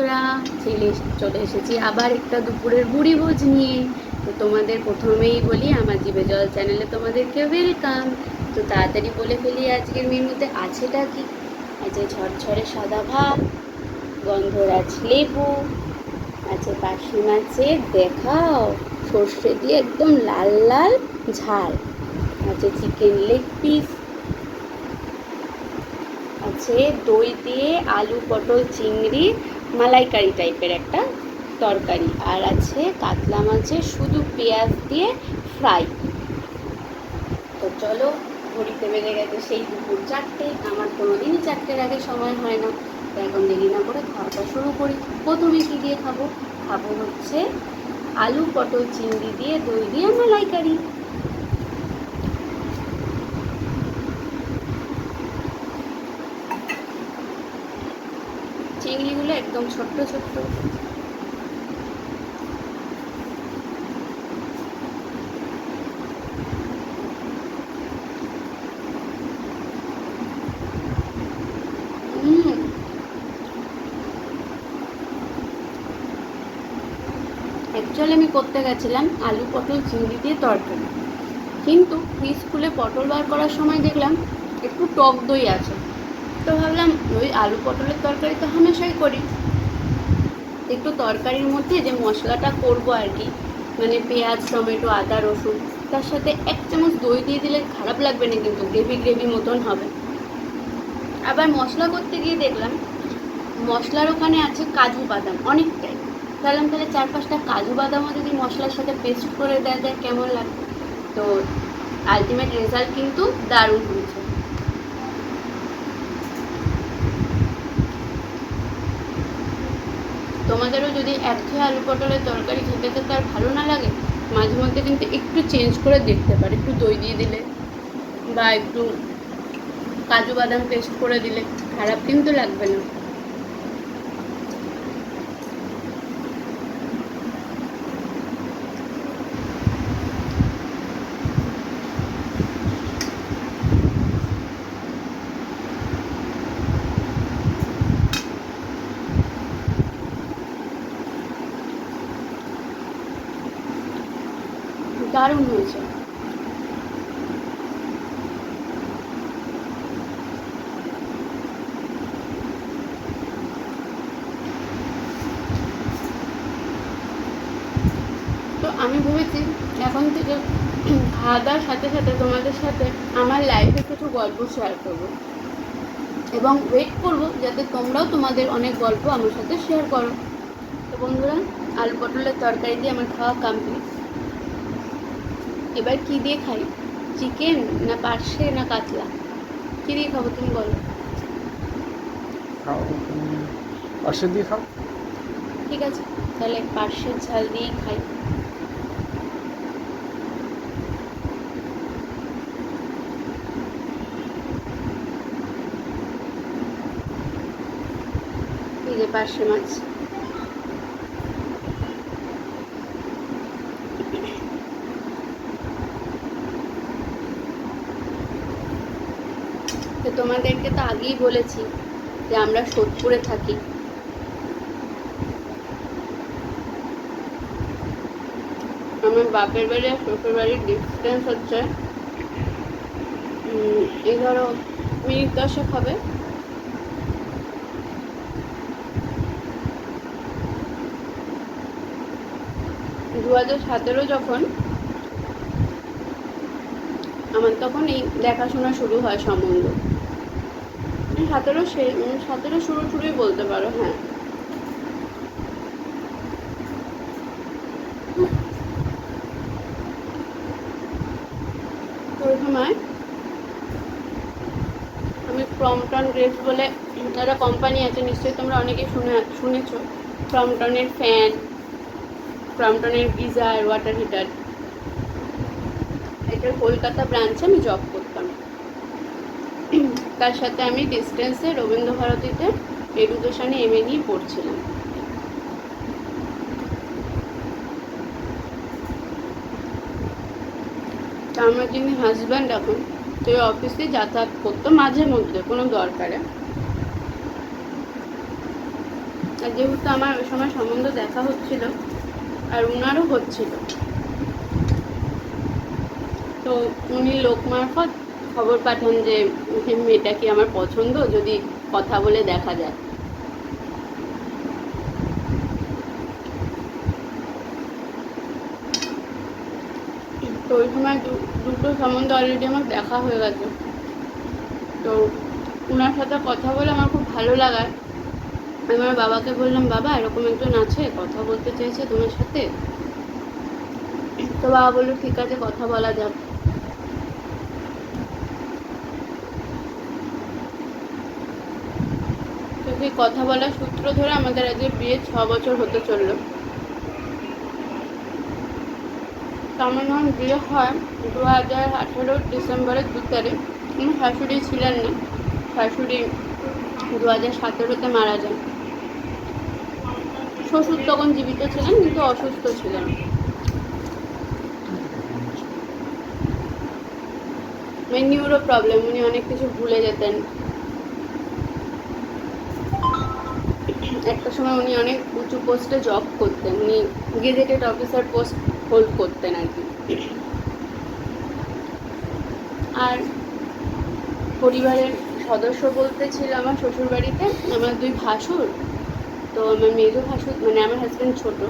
বন্ধুরা চলে চলে এসেছি আবার একটা দুপুরের বুড়ি ভোজ নিয়ে। তো তোমাদের প্রথমেই বলি, আমার জীবে জল চ্যানেলে তোমাদেরকে ওয়েলকাম তো তাড়াতাড়ি বলে ফেলি, আজকের মেনুতে আছেটা কি? আছে ঝরঝরে সাদা ভাত, গন্ধরাজ লেবু, আছে পাশি মাছের দেখাও। সর্ষে দিয়ে একদম লাল লাল ঝাল। আছে চিকেন লেগ পিস আছে দই দিয়ে আলু পটল চিংড়ি মালাইকারি টাইপের একটা তরকারি। আর আছে কাতলা মাছের শুধু পেঁয়াজ দিয়ে ফ্রাই। তো চলো, ঘড়িতে বেজে গেছে সেই দুপুর চারটে। আমার কোনো দিনই চারটের আগে সময় হয় না। তো এখন দেরি না করে খাওয়াটা শুরু করি। প্রথমে কী দিয়ে খাব? খাব হচ্ছে আলু পটল চিংড়ি দিয়ে দই দিয়ে মালাইকারি। চিংড়িগুলো একদম ছোট্ট ছোট্ট। অ্যাকচুয়ালি আমি করতে গেছিলাম আলু, পটল, চিংড়ি দিয়ে তরকারি। কিন্তু স্কুলে পটল বার করার সময় দেখলাম একটু টক দই আছে। তো ভাবলাম ওই আলু পটলের তরকারি তো হামেশাই করি। একটু তরকারির মধ্যে যে মশলাটা করব আর কি মানে পেঁয়াজ, টমেটো, আদা, রসুন, তার সাথে এক চামচ দই দিয়ে দিলে খারাপ লাগবে না কিন্তু, গ্রেভি গ্রেভি মতন হবে। আবার মশলা করতে গিয়ে দেখলাম, মশলার ওখানে আছে কাজু বাদাম অনেকটাই। তাহলে তাহলে চার পাঁচটা কাজু বাদামও যদি মশলার সাথে পেস্ট করে দেয় দেয় কেমন লাগবে তো আলটিমেট রেজাল্ট কিন্তু দারুণ হয়েছে। তোমাদেরও যদি এক একঘেয়ে আলু পটলের তরকারি খেতে খেতে আর ভালো না লাগে, মাঝে মধ্যে কিন্তু একটু চেঞ্জ করে দেখতে পারে। একটু দই দিয়ে দিলে বা একটু কাজু বাদাম পেস্ট করে দিলে, খারাপ কিন্তু লাগবে না। দারুণ হয়েছে। তো আমি ভেবেছি এখন থেকে খাওয়া দাওয়ার সাথে সাথে তোমাদের সাথে আমার লাইফে কিছু গল্প শেয়ার করব। এবং ওয়েট করব যাতে তোমরাও তোমাদের অনেক গল্প আমার সাথে শেয়ার করো। তো বন্ধুরা, আলু পটলের তরকারি দিয়ে আমার খাওয়া কমপ্লিট এবার কি দিয়ে খাই? চিকেন না পার্শে না কাতলা? কি দিয়ে খাব তুমি বলো। খাও পাশে দিয়ে খাও। ঠিক আছে তাহলে পার্শের ঝাল দিয়েই খাই। এই যে পার্শে মাছ তো তোমাদেরকে তো আগেই বলেছি যে আমরা সোদপুরে থাকি। আমার বাপের বাড়ি আর শ্বশুর বাড়ির ডিস্টেন্স হচ্ছে এই ধরো মিনিট দশেক হবে। দু হাজার সতেরো যখন আমার তখন এই দেখাশোনা শুরু হয় সম্বন্ধ সতেরো সতেরো শুরু শুরুই বলতে পারো হ্যাঁ। আমি ক্রমটন ড্রেস বলে একটা কোম্পানি আছে, নিশ্চয়ই তোমরা অনেকেই শুনে, শুনেছো। ক্রমটনের ফ্যান ক্রমটনের গিজার ওয়াটার হিটার এটার কলকাতা ব্রাঞ্চে আমি জব করতাম তার সাথে আমি ডিস্টেন্সে রবীন্দ্র ভারতীতে এডুকেশনে এমএ নিয়ে পড়ছিলাম। আমার যিনি হাজব্যান্ড এখন, তো অফিসে যাতায়াত করতো মাঝে মধ্যে, কোনো দরকারে। আর যেহেতু আমার ওই সময় সম্বন্ধ দেখা হচ্ছিল, আর উনারও হচ্ছিল। তো উনি লোক মারফত খবর পাঠান যে মেয়েটা কি আমার পছন্দ? যদি কথা বলে দেখা যায়। তো ওই সময় দুটো সম্বন্ধে অলরেডি আমার দেখা হয়ে গেছে। তো ওনার সাথে কথা বলে আমার খুব ভালো লাগায় আমি আমার বাবাকে বললাম, বাবা, এরকম একজন আছে, কথা বলতে চাইছে তোমার সাথে? তো বাবা বলল, ঠিক আছে, কথা বলা যাক। সেই কথা বলার সূত্র ধরে আমাদের আজকে বিয়ে ছ বছর হতে চলল। আমার যখন বিয়ে হয় দু হাজার আঠেরো ডিসেম্বরের দু তারিখ। আমার শাশুড়ি ছিলেন না। শাশুড়ি দু হাজার সতেরোতে মারা যান। শ্বশুর তখন জীবিত ছিলেন, কিন্তু অসুস্থ ছিলেন। নিউরো প্রবলেম উনি অনেক কিছু ভুলে যেতেন। একটা সময় উনি অনেক উঁচু পোস্টে জব করতেন। উনি গেজেটেড অফিসার পোস্ট হোল্ড করতেন আর কি। আর পরিবারের সদস্য বলতে ছিল আমার শ্বশুরবাড়িতে আমার দুই ভাসুর। তো আমার মেজ ভাসুর মানে আমার হাজব্যান্ড ছোটো।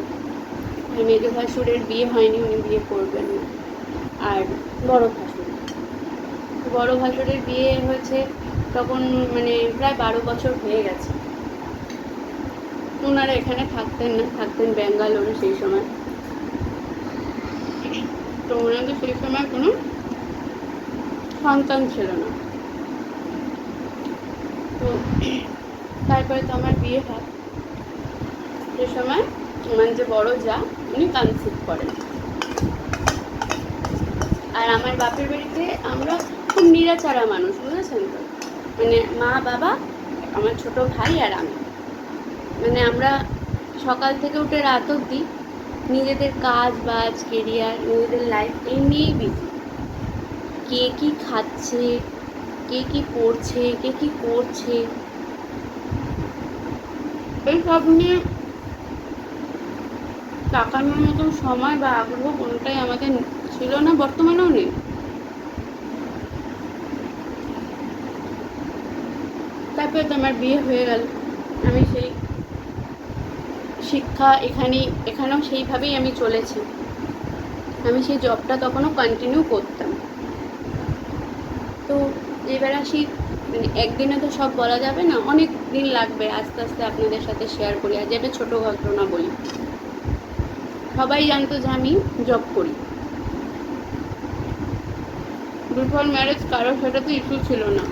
মেজ ভাসুরের বিয়ে হয়নি, উনি বিয়ে করবেন না। আর বড় ভাসুর। বড় ভাসুরের বিয়ে হয়েছে তখন মানে প্রায় বারো বছর হয়ে গেছে। ওনারা এখানে থাকতেন না, থাকতেন ব্যাঙ্গালোরে সেই সময়। তো ওনাদের সেই সময় কোনো সন্তান ছিল না। তো তারপরে তো আমার বিয়ে হয়। সে সময় আমার যে বড় যা, উনি কনসিভ করেন। আর আমার বাপের বাড়িতে আমরা খুব নিরাচারা মানুষ, বুঝেছেন তো? মানে মা, বাবা, আমার ছোট ভাই আর আমি। মানে আমরা সকাল থেকে উঠে রাত অবধি নিজেদের কাজ, বাজ কেরিয়ার নিজেদের লাইফ এই নিয়েই বিজি কে কি খাচ্ছে, কে কি পড়ছে, কে কি করছে। এই সব নিয়ে তাকানোর মতো সময় বা আগ্রহ কোনোটাই আমাদের ছিল না, বর্তমানেও নেই। তারপরে তো আমার বিয়ে হয়ে গেল। আমি সেই শিক্ষা এখানে এখানেও সেইভাবেই আমি চলেছি। আমি সেই জবটা তখনও কন্টিনিউ করতাম। তো এবার আসি মানে একদিনে তো সব বলা যাবে না, অনেক দিন লাগবে আস্তে আস্তে আপনাদের সাথে শেয়ার করি আজ একটা ছোটো ঘটনা বলি। সবাই জানতো যে আমি জব করি। বিফোর ম্যারেজ কারোর সেটা তো ইস্যু ছিল না।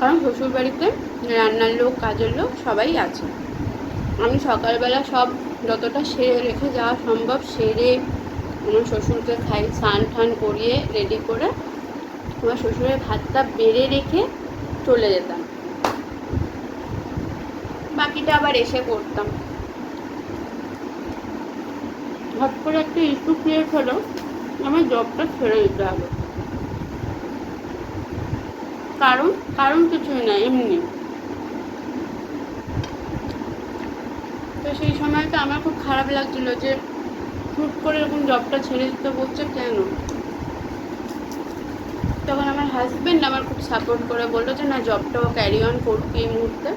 কারণ শ্বশুরবাড়িতে রান্নার লোক, কাজের লোক সবাই আছে। আমি সকালবেলা সব যতটা সেরে রেখে যাওয়া সম্ভব সেরে আমার শ্বশুরকে খাই, স্নান টান করিয়ে রেডি করে আমার শ্বশুরের ভাতটা বেড়ে রেখে চলে যেতাম। বাকিটা আবার এসে করতাম। হট করে একটা ইস্যু ক্রিয়েট হলো, আমার জবটা ছেড়ে দিতে হবে। কারণ কারণ কিছুই না, এমনি। তো সেই সময়টা আমার খুব খারাপ লাগছিল যে হুট করে এরকম জবটা ছেড়ে দিতে বলছে কেন? তখন আমার হাজব্যান্ড আমার খুব সাপোর্ট করে, বলল যে না জবটাও ক্যারি অন করবি এই মুহূর্তে।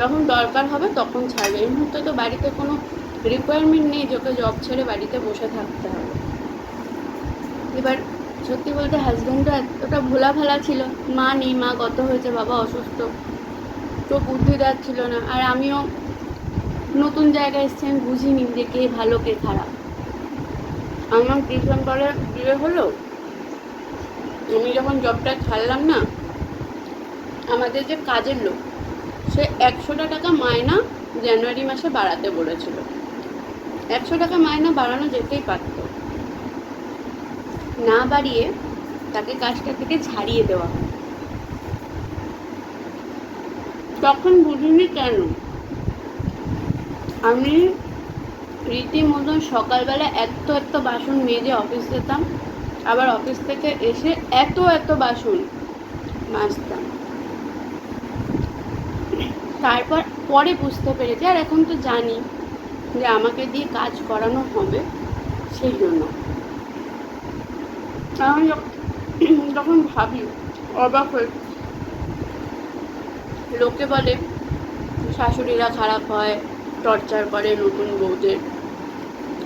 যখন দরকার হবে তখন ছাড়বে। এই মুহূর্তে তো বাড়িতে কোনো রিকোয়ারমেন্ট নেই যে ওকে জব ছেড়ে বাড়িতে বসে থাকতে হবে। এবার সত্যি বলতে হাজব্যান্ডও এতটা ভোলা ভালা ছিল। মা নেই, মা গত হয়েছে, বাবা অসুস্থ। তো বুদ্ধি ছিল না। আর আমিও নতুন জায়গায় এসেছি, আমি বুঝিনি যে কে ভালো, কে খারাপ। আমার ডিসেম্বরে বিয়ে হলো। আমি যখন জবটা ছাড়লাম না, আমাদের যে কাজের লোক, সে একশোটা টাকা মায়না জানুয়ারি মাসে বাড়াতে বলেছিল। একশো টাকা মায়না বাড়ানো যেতেই পারত। না বাড়িয়ে তাকে কাজটা থেকে ছাড়িয়ে দেওয়া। তখন বুঝিনি কেন আমি রীতিমতন সকালবেলা এত এত বাসন মেজে অফিস যেতাম, আবার অফিস থেকে এসে এত এত বাসন মাজতাম। তারপর, পরে বুঝতে পেরেছি, আর এখন তো জানি যে আমাকে দিয়ে কাজ করানো হবে সেই জন্য। আমি যখ- যখন ভাবি, অবাক হয়ে লোকে বলে, শাশুড়িরা খারাপ হয় টর্চার করে নতুন বউদের।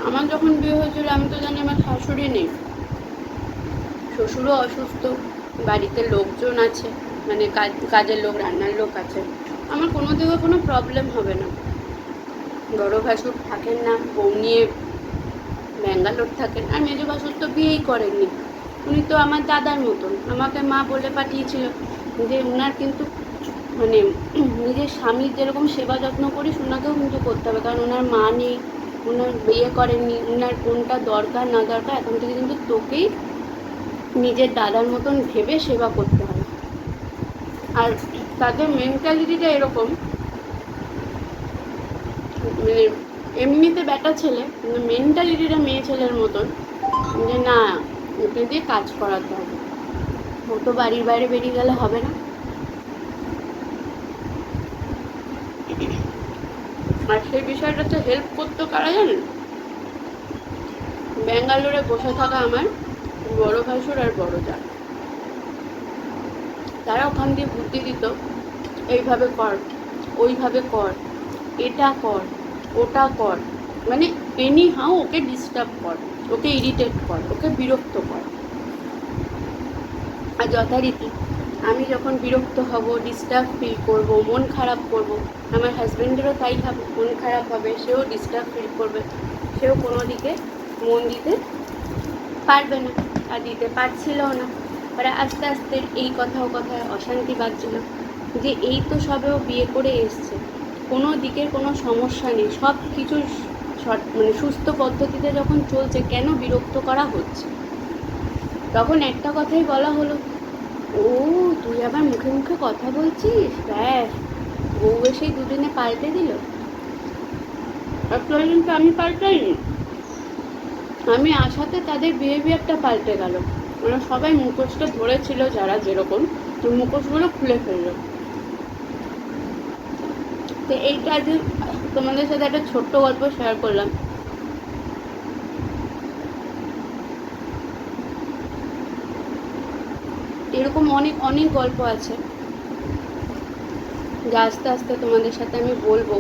আমার যখন বিয়ে হয়েছিল, আমি তো জানি আমার শাশুড়ি নেই। শ্বশুরও অসুস্থ, বাড়িতে লোকজন আছে মানে কাজ, কাজের লোক, রান্নার লোক আছে। আমার কোনো দিকে কোনো প্রবলেম হবে না। বড় ভাসুর থাকেন না, বউ নিয়ে ব্যাঙ্গালোর থাকেন, আর মেজো ভাসুর তো বিয়েই করেননি। উনি তো আমার দাদার মতন। আমাকে মা বলে পাঠিয়েছিল যে উনার কিন্তু মানে নিজের স্বামীর যেরকম সেবা যত্ন করিস ওনাকেও কিন্তু করতে হবে। কারণ ওনার মা নেই, ওনার বিয়ে করেননি ওনার কোনটা দরকার, না দরকার, এখন থেকে কিন্তু তোকেই নিজের দাদার মতন ভেবে সেবা করতে হবে। আর তাদের মেন্টালিটিটা এরকম মানে এমনিতে ব্যাটা ছেলে, কিন্তু মেন্টালিটিটা মেয়ে ছেলের মতন, যে না, ওকে দিয়ে কাজ করাতে হবে। ও তো বাড়ির বাইরে বেরিয়ে গেলে হবে না। আর সেই বিষয়টা বিষয়টাতে হেল্প করতো কারা জানেন? ব্যাঙ্গালোরে বসে থাকা আমার বড় ভাসুর আর বড় যা তারা ওখান দিয়ে বুদ্ধি দিত, এইভাবে কর, ওইভাবে কর, এটা কর, ওটা কর। মানে এনি হাও ওকে ডিস্টার্ব কর, ওকে ইরিটেট কর, ওকে বিরক্ত কর। আর যথারীতি আমি যখন বিরক্ত হব ডিস্টার্ব ফিল করব, মন খারাপ করব, আমার হাজব্যান্ডেরও তাই মন খারাপ হবে, সেও ডিস্টার্ব ফিল করবে, সেও কোনো দিকে মন দিতে পারবে না আর দিতে পারছিলও না। পরে আস্তে আস্তে এই কথাও কথায় অশান্তি বাজছিল যে এই তো সবেও বিয়ে করে এসছে। কোনো দিকের কোনো সমস্যা নেই, সব কিছু মানে সুস্থ পদ্ধতিতে যখন চলছে, কেন বিরক্ত করা হচ্ছে? তখন একটা কথাই বলা হলো ও তুই আবার মুখে মুখে কথা বলছিস? ব্যাস বউ এসেই দুদিনে পাল্টে দিল। অ্যাকচুয়ালি কিন্তু আমি পাল্টাইনি। আমি আসাতে তাদের বিহেভিয়ারটা পাল্টে গেল। ওরা সবাই মুখোশটা ধরেছিল যারা যেরকম তো মুখোশগুলো খুলে ফেলল। তো এইটা যে তোমাদের সাথে একটা ছোট্ট গল্প শেয়ার করলাম। এরকম অনেক অনেক গল্প আছে। যা আস্তে আস্তে তোমাদের সাথে আমি বলব।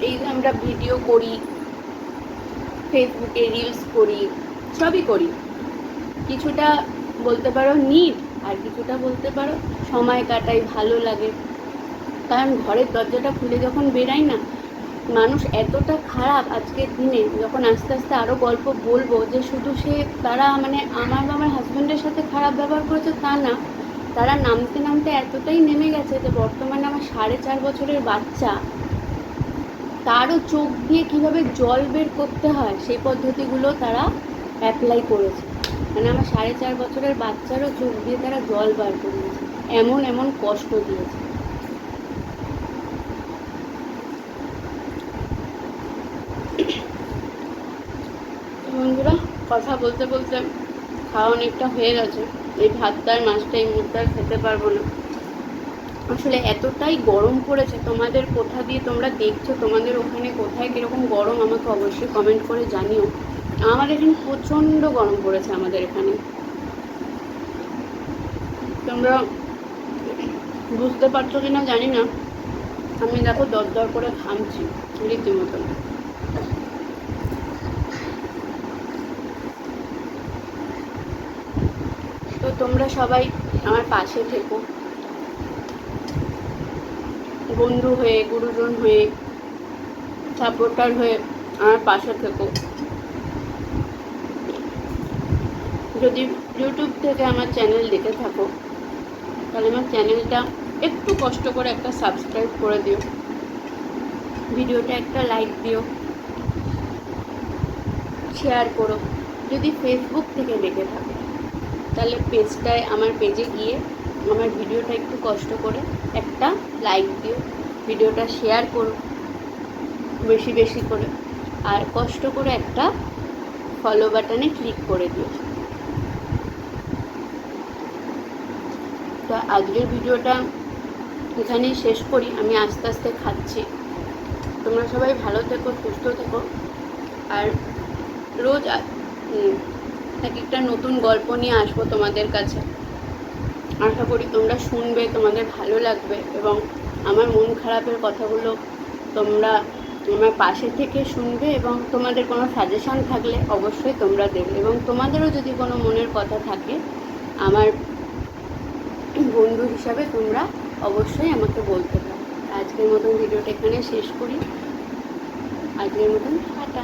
এই আমরা ভিডিও করি ফেসবুকে রিলস করি, সবই করি। কিছুটা বলতে পারো নিট আর কিছুটা বলতে পারো সময় কাটাই, ভালো লাগে। কারণ ঘরের দরজাটা খুলে যখন বেরাই না, মানুষ এতটা খারাপ আজকের দিনে, যখন আস্তে আস্তে আরও গল্প বলব যে শুধু সে, তারা মানে আমার বা আমার হাজব্যান্ডের খারাপ ব্যবহার করেছে তা না। তারা নামতে নামতে এতটাই নেমে গেছে যে বর্তমানে আমার সাড়ে চার বছরের বাচ্চা। তারও চোখ দিয়ে কীভাবে জল বের করতে হয় সেই পদ্ধতিগুলো তারা অ্যাপ্লাই করেছে। মানে আমার সাড়ে চার বছরের বাচ্চারও চোখ দিয়ে তারা জল বার করিয়েছে এমন এমন কষ্ট দিয়েছে। বন্ধুরা, কথা বলতে বলতে খাওয়া অনেকটা হয়ে গেছে। এই ভাতটা আর মাছটা এই মুহূর্তে আর খেতে পারব না। আসলে এতটাই গরম পড়েছে, তোমাদের কোথা দিয়ে তোমরা দেখছ, তোমাদের ওখানে কোথায় কীরকম গরম, আমাকে অবশ্যই কমেন্ট করে জানিও। আমার এখানে প্রচণ্ড গরম পড়েছে আমাদের এখানে। তোমরা বুঝতে পারছ কি না জানি না। আমি দেখো দর দর করে ঘামছি, রীতিমতো। তো তোমরা সবাই আমার পাশে থেকো। বন্ধু হয়ে, গুরুজন হয়ে সাপোর্টার হয়ে আমার পাশে থেকো। যদি ইউটিউব থেকে আমার চ্যানেল দেখে থাকো, তাহলে আমার চ্যানেলটা একটু কষ্ট করে একটা সাবস্ক্রাইব করে দিও। ভিডিওটা একটা লাইক দিও। শেয়ার করো। যদি ফেসবুক থেকে দেখে থাকো। তাহলে পেজটায়, আমার পেজে গিয়ে আমার ভিডিওটা একটু কষ্ট করে একটা লাইক দিও। ভিডিওটা শেয়ার করো, বেশি বেশি করে। আর কষ্ট করে একটা ফলো বাটনে ক্লিক করে দিও। তো আজকের ভিডিওটা এখানেই শেষ করি। আমি আস্তে আস্তে খাচ্ছি। তোমরা সবাই ভালো থেকো, সুস্থ থেকো। আর রোজ এক একটা নতুন গল্প নিয়ে আসব তোমাদের কাছে। আশা করি তোমরা শুনবে, তোমাদের ভালো লাগবে এবং আমার মন খারাপের কথাগুলো তোমরা আমার পাশে থেকে শুনবে এবং তোমাদের কোনো সাজেশান থাকলে অবশ্যই তোমরা দেবে এবং তোমাদেরও যদি কোনো মনের কথা থাকে, আমার বন্ধু হিসাবে তোমরা অবশ্যই আমাকে বলতে পারো। আজকের মতন ভিডিওটা এখানে শেষ করি। আজকের মতন টাটা।